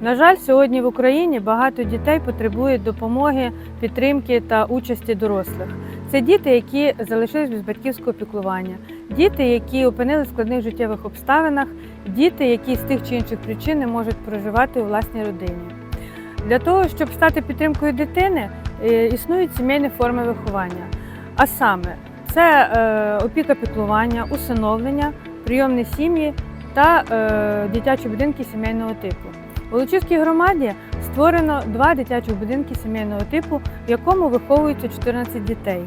На жаль, сьогодні в Україні багато дітей потребують допомоги, підтримки та участі дорослих. Це діти, які залишились без батьківського піклування, діти, які опинилися в складних життєвих обставинах, діти, які з тих чи інших причин не можуть проживати у власній родині. Для того, щоб стати підтримкою дитини, е, існують сімейні форми виховання. А саме, це е, опіка піклування, усиновлення, прийомні сім'ї та е, дитячі будинки сімейного типу. У Лучівській громаді створено два дитячих будинки сімейного типу, в якому виховуються 14 дітей.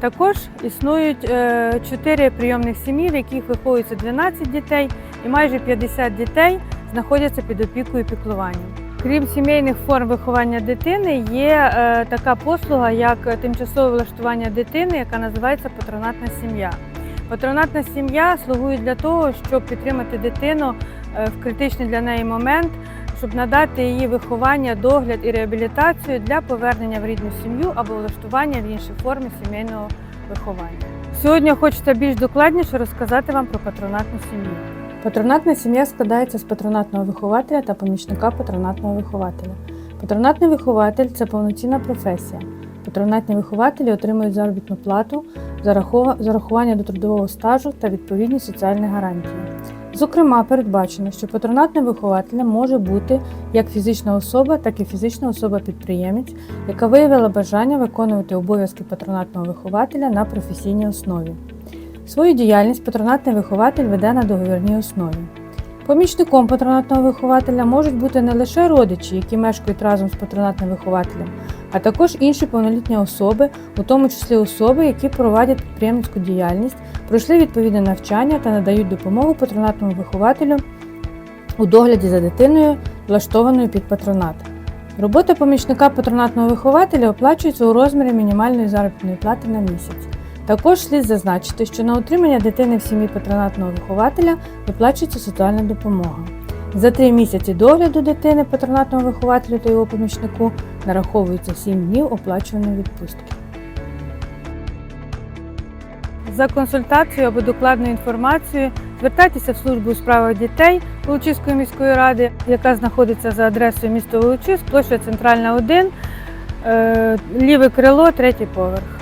Також існують е, 4 прийомних сім'ї, в яких виховується 12 дітей, і майже 50 дітей знаходяться під опікою і піклуванням. Крім сімейних форм виховання дитини, є е, така послуга, як тимчасове влаштування дитини, яка називається патронатна сім'я. Патронатна сім'я слугує для того, щоб підтримати дитину е, в критичний для неї момент, щоб надати її виховання, догляд і реабілітацію для повернення в рідну сім'ю або влаштування в інші форми сімейного виховання. Сьогодні хочеться більш докладніше розказати вам про патронатну сім'ю. Патронатна сім'я складається з патронатного вихователя та помічника патронатного вихователя. Патронатний вихователь це повноцінна професія. Патронатні вихователі отримують заробітну плату, зарахова- зарахування до трудового стажу та відповідні соціальні гарантії. Зокрема, передбачено, що патронатним вихователем може бути як фізична особа, так і фізична особа-підприємець, яка виявила бажання виконувати обов'язки патронатного вихователя на професійній основі. Свою діяльність патронатний вихователь веде на договірній основі. Помічником патронатного вихователя можуть бути не лише родичі, які мешкають разом з патронатним вихователем, а також інші повнолітні особи, у тому числі особи, які проводять підприємницьку діяльність, пройшли відповідне навчання та надають допомогу патронатному вихователю у догляді за дитиною, влаштованою під патронат. Робота помічника патронатного вихователя оплачується у розмірі мінімальної заробітної плати на місяць. Також слід зазначити, що на утримання дитини в сім'ї патронатного вихователя виплачується соціальна допомога. За три місяці догляду дитини патронатного вихователю та його помічнику нараховується 7 днів оплачуваної відпустки. За консультацією або докладною інформацією звертайтеся в службу у справах дітей Волочиської міської ради, яка знаходиться за адресою міста Волочиськ, площа Центральна 1, е, ліве крило, третій поверх.